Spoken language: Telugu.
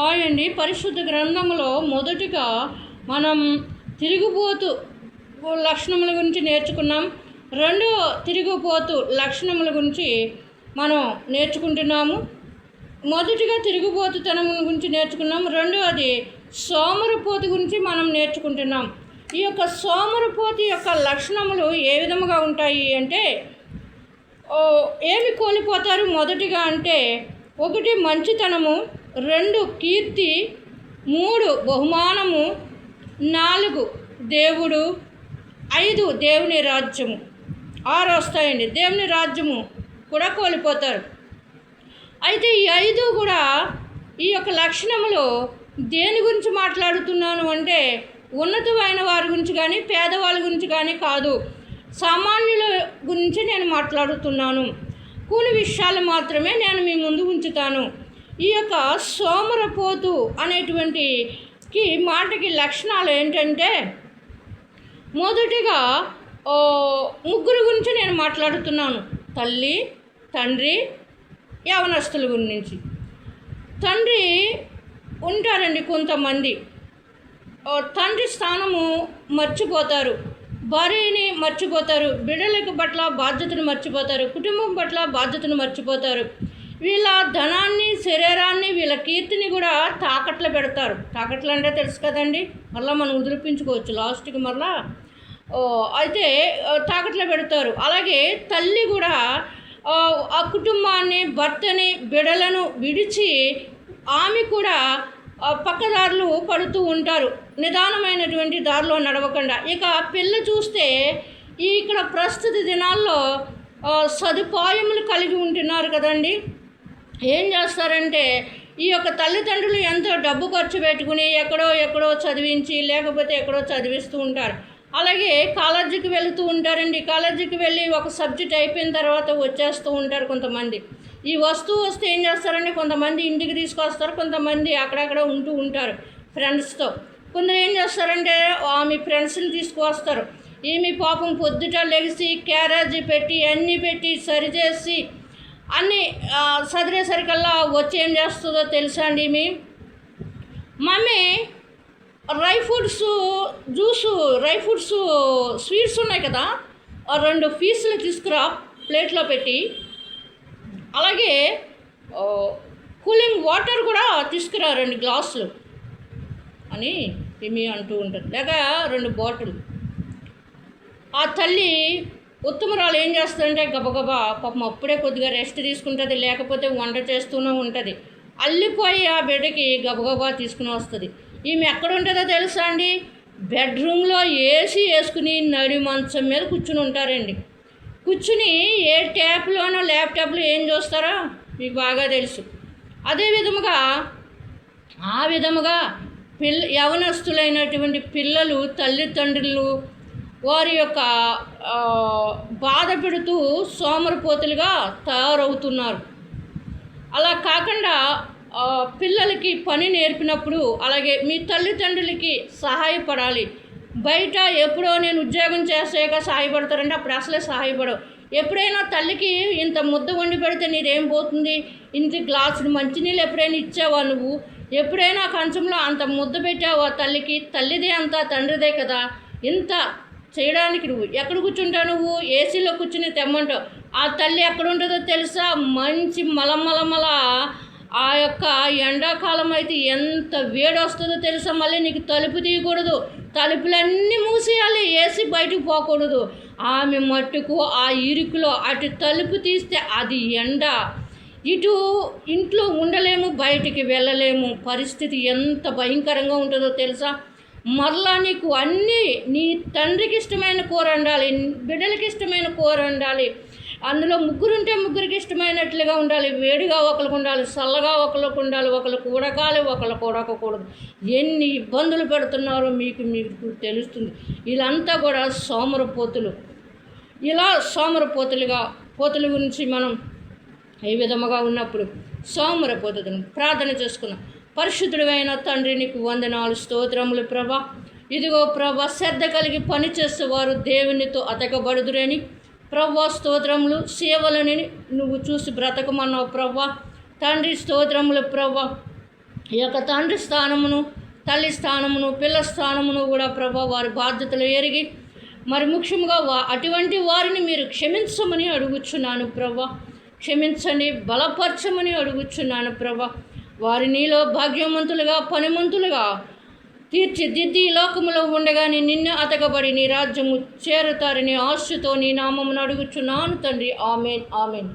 హాయ్ అండి పరిశుద్ధ గ్రంథంలో మొదటిగా మనం తిరిగిపోతు లక్షణముల గురించి నేర్చుకున్నాం. రెండో తిరిగిపోతు లక్షణముల గురించి మనం నేర్చుకుంటున్నాము. మొదటిగా తిరుగుబోతుతనం గురించి నేర్చుకున్నాం. రెండవది సోమరపోతు గురించి మనం నేర్చుకుంటున్నాం. ఈ యొక్క సోమరపోతు యొక్క లక్షణములు ఏ విధముగా ఉంటాయి అంటే ఏమి కోల్పోతారు? మొదటిగా అంటే ఒకటి మంచితనము రెండు కీర్తి మూడు బహుమానము నాలుగు దేవుడు ఐదు దేవుని రాజ్యము. ఆరు వస్తాయండి. దేవుని రాజ్యము కూడా కోల్పోతారు. అయితే ఈ ఐదు కూడా ఈ యొక్క లక్షణములో దేని గురించి మాట్లాడుతున్నాను అంటే ఉన్నతమైన వారి గురించి కానీ పేదవాళ్ళ గురించి కానీ కాదు. సామాన్యుల గురించి నేను మాట్లాడుతున్నాను. కొన్ని విషయాలు మాత్రమే నేను మీ ముందు ఉంచుతాను. ఈ యొక్క సోమరపోతు అనేటువంటి కి మాటకి లక్షణాలు ఏంటంటే మొదటిగా ముగ్గురు గురించి నేను మాట్లాడుతున్నాను. తల్లి తండ్రి యవనస్తుల గురించి. తండ్రి ఉంటారండి కొంతమంది. తండ్రి స్థానము మర్చిపోతారు. భార్యని మర్చిపోతారు. బిడ్డలకు పట్ల బాధ్యతను మర్చిపోతారు. కుటుంబం పట్ల బాధ్యతను మర్చిపోతారు. వీళ్ళ ధనాన్ని శరీరాన్ని వీళ్ళ కీర్తిని కూడా తాకట్లు పెడతారు. తాకట్లు అంటే తెలుసు కదండి? మళ్ళీ మనం ఉదిరిపించుకోవచ్చు. లాస్ట్కి మళ్ళా అయితే తాకట్లు తాకట్లో పెడతారు. అలాగే తల్లి కూడా ఆ, కుటుంబాన్ని భర్తని బిడలను విడిచి ఆమె కూడా పక్కదారులు పడుతూ ఉంటారు. నిదానమైనటువంటి దారిలో నడవకుండా. ఇక పిల్ల చూస్తే ఇక్కడ ప్రస్తుత దినాల్లో సదుపాయములు కలిగి ఉంటున్నారు కదండి? ఏం చేస్తారంటే ఈ యొక్క తల్లిదండ్రులు ఎంతో డబ్బు ఖర్చు పెట్టుకుని ఎక్కడో ఎక్కడో చదివించి లేకపోతే ఎక్కడో చదివిస్తూ ఉంటారు. అలాగే కాలేజీకి వెళుతూ ఉంటారండి. కాలేజీకి వెళ్ళి ఒక సబ్జెక్ట్ అయిపోయిన తర్వాత వచ్చేస్తూ ఉంటారు కొంతమంది. ఈ వస్తువు వస్తే ఏం చేస్తారంటే కొంతమంది ఇంటికి తీసుకొస్తారు కొంతమంది అక్కడక్కడ ఉంటూ ఉంటారు ఫ్రెండ్స్తో. కొందరు ఏం చేస్తారంటే ఆమె ఫ్రెండ్స్ని తీసుకువస్తారు. ఈమె పాపం పొద్దుట లెగిసి క్యారేజీ పెట్టి అన్నీ పెట్టి సరిచేసి అన్నీ ఆ, సదిరేసరికల్లా వచ్చి ఏం చేస్తుందో తెలుసా అండి మీ? Mummy dry fruits juice dry fruits sweets ఉన్నాయి కదా రెండు పీసులు తీసుకురా ప్లేట్లో పెట్టి. అలాగే కూలింగ్ వాటర్ కూడా తీసుకురా రెండు గ్లాసులు అని ఏమి అంటూ ఉంటుంది లేక రెండు బాటిల్. ఆ తల్లి ఉత్తమరాలు ఏం చేస్తుందంటే గబగబా పాపం అప్పుడే కొద్దిగా రెస్ట్ తీసుకుంటుంది లేకపోతే వంట చేస్తూనే ఉంటుంది. అల్లిపోయి ఆ బిడ్డకి గబగబా తీసుకుని వస్తుంది. ఈమె ఎక్కడ ఉంటుందో తెలుసా అండి? బెడ్రూమ్లో ఏసీ వేసుకుని నడి మంచం మీద కూర్చుని ఉంటారండి. కూర్చుని ఏ ట్యాప్లోనో ల్యాప్టాప్లో ఏం చూస్తారో మీకు బాగా తెలుసు. అదే విధముగా ఆ విధముగా పిల్ల యవనస్తులైనటువంటి పిల్లలు తల్లిదండ్రులు వారి యొక్క బాధ పెడుతూ సోమరిపోతులుగా తయారవుతున్నారు. అలా కాకుండా పిల్లలకి పని నేర్పినప్పుడు అలాగే మీ తల్లిదండ్రులకి సహాయపడాలి. బయట ఎప్పుడో నేను ఉద్యోగం చేసాక సహాయపడతారంటే అప్పుడు అసలే సహాయపడవు. ఎప్పుడైనా తల్లికి ఇంత ముద్ద వండి పెడితే నీదేం పోతుంది? ఇంత గ్లాసుడు మంచినీళ్ళు ఎప్పుడైనా ఇచ్చావా నువ్వు? ఎప్పుడైనా కంచంలో అంత ముద్ద పెట్టావా తల్లికి? తల్లిదే అంతా తండ్రిదే కదా. ఇంత చేయడానికి నువ్వు ఎక్కడ కూర్చుంటావు నువ్వు? ఏసీలో కూర్చుని తెమ్మంటావు. ఆ తల్లి ఎక్కడ ఉంటుందో తెలుసా? మంచి మలమలమల ఆ యొక్క ఎండాకాలం అయితే ఎంత వేడి వస్తుందో తెలుసా? మళ్ళీ నీకు తలుపు తీయకూడదు. తలుపులన్నీ మూసేయాలి. ఏసీ బయటకు పోకూడదు. ఆమె మట్టుకు ఆ ఇరుకులో అటు తలుపు తీస్తే అది ఎండ. ఇటు ఇంట్లో ఉండలేము బయటికి వెళ్ళలేము. పరిస్థితి ఎంత భయంకరంగా ఉంటుందో తెలుసా? మరలా నీకు అన్నీ నీ తండ్రికి ఇష్టమైన కూర ఉండాలి బిడ్డలకి ఇష్టమైన కూర ఉండాలి అందులో ముగ్గురుంటే ముగ్గురికి ఇష్టమైనట్లుగా ఉండాలి. వేడిగా ఒకరికి ఉండాలి చల్లగా ఒకరికి ఉండాలి ఒకరికి ఉడకాలి ఒకరికి ఉడకకూడదు ఎన్ని ఇబ్బందులు పెడుతున్నారో మీకు మీకు తెలుస్తుంది. వీళ్ళంతా కూడా సోమరపోతులు. ఇలా సోమరపోతులుగా పోతుల గురించి మనం ఏ విధముగా ఉన్నప్పుడు సోమరపోతులను ప్రార్థన చేసుకున్నాం. పరిశుద్ధుడైన తండ్రి నీకు వందనాలు స్తోత్రములు ప్రభా. ఇదిగో ప్రభా శ్రద్ధ కలిగి పని చేసేవారు దేవునితో అతకబడుదురని ప్రవ్వా స్తోత్రములు సేవలని నువ్వు చూసి బ్రతకమన్నావు ప్రవ్వా తండ్రి స్తోత్రములు ప్రవ్వా ఈ యొక్క తండ్రి స్థానమును తల్లి స్థానమును పిల్ల స్థానమును కూడా ప్రభా వారి బాధ్యతలు ఎరిగి మరి ముఖ్యంగా వా అటువంటి వారిని మీరు క్షమించమని అడుగుచున్నాను ప్రభా. క్షమించండి బలపరచమని అడుగుచున్నాను ప్రభా. వారి నీలో భాగ్యవంతులుగా పనిమంతులుగా తీర్చిదిద్ది లోకములో ఉండగానే నిన్ను అతకబడి నీ రాజ్యము చేరుతారని ఆశతో నీ నామమును అడుగుచున్నాను తండ్రి. Amen amen.